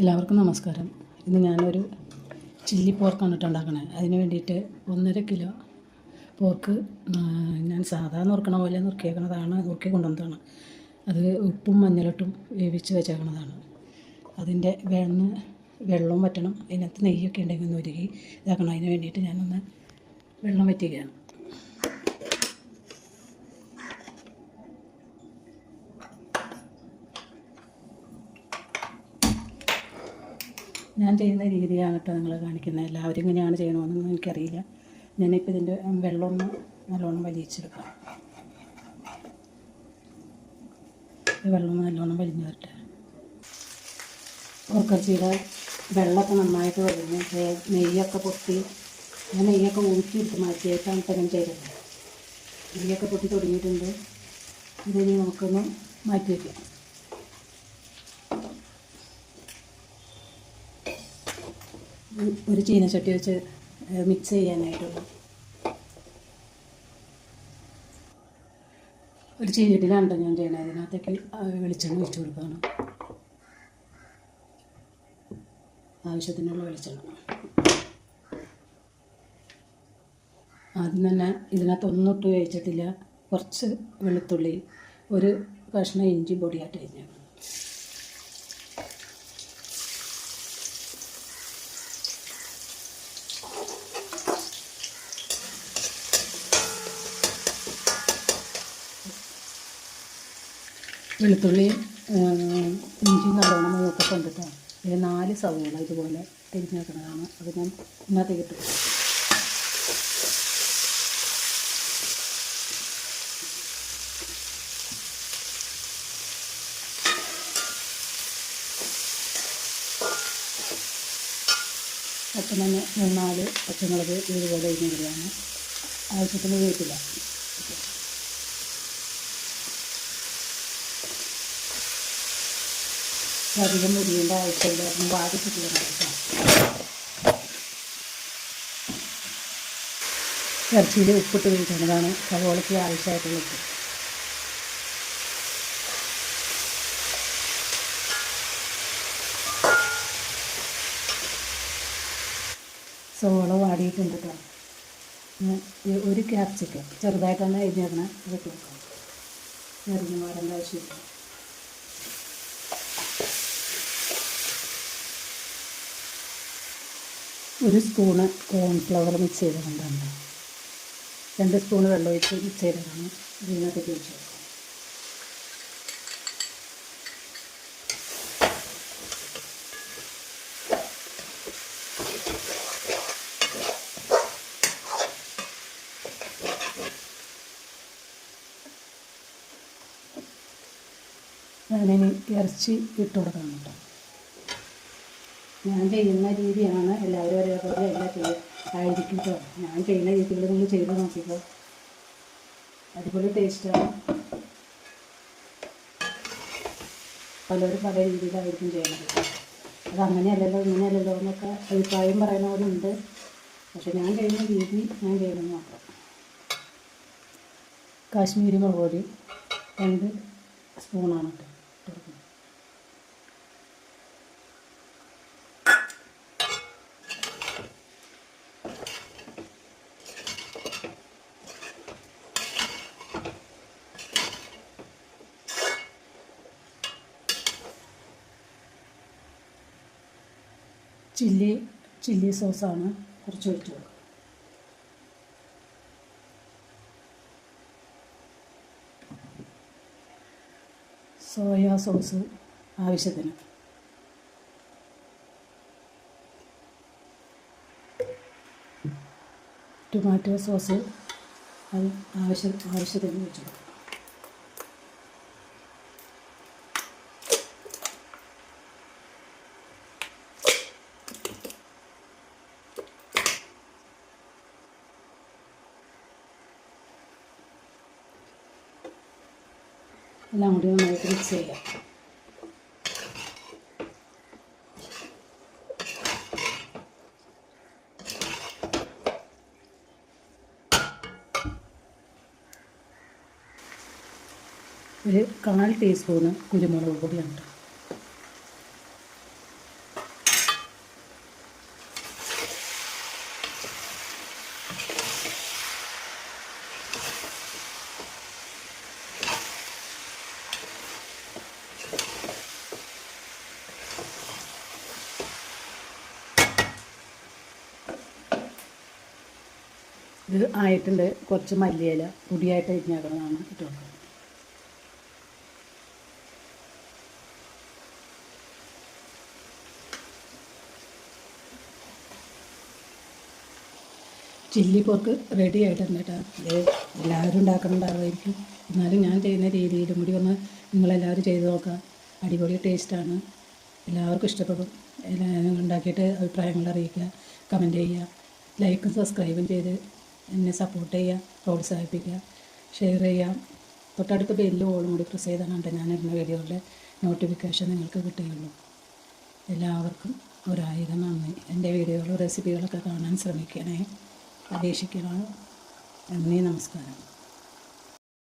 എല്ലാവർക്കും നമസ്കാരം. ഇന്ന് ഞാനൊരു ചില്ലി പോർക്കാണ് ഇട്ട് ഉണ്ടാക്കണത് അതിന് വേണ്ടിയിട്ട് ഒന്നര കിലോ പോർക്ക് ഞാൻ സാധാരണ നുറുക്കണ പോലെ നുറുക്കിയേക്കണതാണ്. നുറുക്കി കൊണ്ടുവന്നതാണ്. അത് ഉപ്പും മഞ്ഞളിട്ടും വേവിച്ച് വെച്ചേക്കണതാണ്. അതിന്റെ വെണ്ണ വെള്ളവും വറ്റണം. അതിനകത്ത് നെയ്യൊക്കെ ഉണ്ടെങ്കിൽ ഒന്ന് ഉരുകി ഇതാക്കണം. അതിന് വേണ്ടിയിട്ട് ഞാനൊന്ന് വെള്ളം വറ്റിക്കുകയാണ്. ഞാൻ ചെയ്യുന്ന രീതിയാണ് കേട്ടോ നിങ്ങൾ കാണിക്കുന്നത്. എല്ലാവരും ഇങ്ങനെയാണ് ചെയ്യണമെന്നൊന്നും എനിക്കറിയില്ല. ഞാനിപ്പോൾ ഇതിന്റെ വെള്ളമൊന്ന് നല്ലോണം വലിയിച്ചെടുക്കാം വെള്ളം നല്ലോണം വലിഞ്ഞു വരട്ടെ. ഓർക്കച്ചിയുടെ വെള്ളമൊക്കെ നന്നായിട്ട് ദേ നെയ്യൊക്കെ പൊട്ടി ഞാൻ നെയ്യൊക്കെ ഊറ്റിയെടുത്ത് മാറ്റിയായിട്ടാണ് ഇപ്പം ഞാൻ ചെയ്തത്. നെയ്യൊക്കെ പൊട്ടി തുടങ്ങിയിട്ടുണ്ട്. ഇതിനി നമുക്കൊന്ന് മാറ്റി വയ്ക്കാം ഒരു ചീനച്ചട്ടി വെച്ച് മിക്സ് ചെയ്യാനായിട്ടുള്ള. ഒരു ചീനച്ചട്ടിയിലാണ് ട്ടോ ഞാൻ ചെയ്യണത്. അതിനകത്തേക്ക് വെളിച്ചെണ്ണ ഒഴിച്ചു കൊടുക്കുകയാണ് ആവശ്യത്തിനുള്ള വെളിച്ചെണ്ണ. ആദ്യം തന്നെ ഇതിനകത്ത് ഒന്നും ഇട്ട് വേവിച്ചിട്ടില്ല. കുറച്ച് വെളുത്തുള്ളി ഒരു കഷ്ണം ഇഞ്ചി പൊടിയായിട്ട് കഴിഞ്ഞു വെളുത്തുള്ളി ഇഞ്ചി നല്ലോണം ഒക്കെ കൊണ്ടിട്ടാണ് ഇത് നാല് സവോള ഇതുപോലെ തിരിഞ്ഞ് വെക്കുന്നതാണ് അത് ഞാൻ ഇന്നത്തെ കിട്ടും ഒപ്പം തന്നെ മൂന്നാൽ പച്ചമുളക് ഇതുപോലെ ഇരിക്കുകയാണ് ആവശ്യത്തിന് വേപ്പില്ല അധികം മുരിയേണ്ട ആവശ്യമില്ല. വാടി കേട്ടോ ഇറച്ചിയിൽ ഉപ്പിട്ട് കഴിക്കുന്നതാണ് സവോളയ്ക്ക് ആവശ്യമായിട്ടുള്ള ഉപ്പ്. സവോള വാടിയിട്ടുണ്ട് കേട്ടോ. ഒരു ക്യാപ്സിക്കം. ചെറുതായിട്ടാണ് എഴുതിയിരുന്നത് ഇതൊക്കെ വെക്കാം. എറിഞ്ഞു മാറേണ്ട ആവശ്യമില്ല. ഒരു സ്പൂണ് കോൺഫ്ലവർ മിക്സ് ചെയ്തിട്ടുണ്ടാണ് രണ്ട് സ്പൂണ് വെള്ളം ഒഴിച്ച് മിക്സ് ചെയ്തതാണ് ഇതിനകത്ത് ഒഴിച്ച് ഞാനിനി ഇറച്ചി ഇട്ട് കൊടുക്കണം കേട്ടോ. ഞാൻ ചെയ്യുന്ന രീതിയാണ് എല്ലാവരും ഒരേപോലെ എല്ലാ ആയിരിക്കും കേട്ടോ ഞാൻ ചെയ്യുന്ന രീതിയിൽ നിങ്ങൾ ചെയ്ത് നോക്കിക്കോ. അടിപൊളി ടേസ്റ്റാണ് പലരും പല രീതിയിലായിരിക്കും ചെയ്യുന്നത്. അത് അങ്ങനെയല്ലല്ലോ ഇങ്ങനെയല്ലല്ലോ എന്നൊക്കെ അഭിപ്രായം പറയുന്നവരുണ്ട്. പക്ഷെ ഞാൻ ചെയ്യുന്ന രീതി ഞാൻ ചെയ്യുന്നത് മാത്രം. കാശ്മീരി മുളക് പൊടി രണ്ട് സ്പൂണാണ് കേട്ടോ ചില്ലി ചില്ലി സോസാണ് കുറച്ച് ഒഴിച്ചു സോയാ സോസ് ആവശ്യത്തിന്. ടൊമാറ്റോ സോസ് അത് ആവശ്യം ആവശ്യത്തിന് വെച്ചു കൊടുക്കുക. എല്ലാം കൂടി നന്നായിട്ട് മിക്സ് ചെയ്യാം. ഒരു കാൽ ടീസ്പൂണ് കുരുമുളക് പൊടിയാണ് ഇത് ആയിട്ടുണ്ട്. കുറച്ച് മല്ലിയില പൊടിയായിട്ട് അരിഞ്ഞാക്കുന്നതാണ് ഇട്ട് ചില്ലി പോർക്ക് റെഡി ആയിട്ടുണ്ട് കേട്ടോ. ഇത് എല്ലാവരും ഉണ്ടാക്കുന്നുണ്ടാവുമായിരിക്കും. എന്നാലും ഞാൻ ചെയ്യുന്ന രീതിയിലും കൂടി ഒന്ന് നിങ്ങളെല്ലാവരും ചെയ്ത് നോക്കുക. അടിപൊളി ടേസ്റ്റാണ് എല്ലാവർക്കും ഇഷ്ടപ്പെടും. ഉണ്ടാക്കിയിട്ട് അഭിപ്രായങ്ങൾ അറിയിക്കുക. കമന്റ് ചെയ്യുക. ലൈക്കും സബ്സ്ക്രൈബും ചെയ്ത് എന്നെ സപ്പോർട്ട് ചെയ്യുക പ്രോത്സാഹിപ്പിക്കുക ഷെയർ ചെയ്യുക തൊട്ടടുത്ത ബെല്ലും ഓളും കൂടി പ്രസ് ചെയ്താണ് ഞാൻ ഇടുന്ന വീഡിയോകളുടെ നോട്ടിഫിക്കേഷൻ നിങ്ങൾക്ക് കിട്ടുകയുള്ളൂ എല്ലാവർക്കും ഒരായിരം നന്ദി. എന്റെ വീഡിയോകളും റെസിപ്പികളൊക്കെ കാണാൻ ശ്രമിക്കണേ. അപേക്ഷിക്കണം നന്ദി നമസ്കാരം.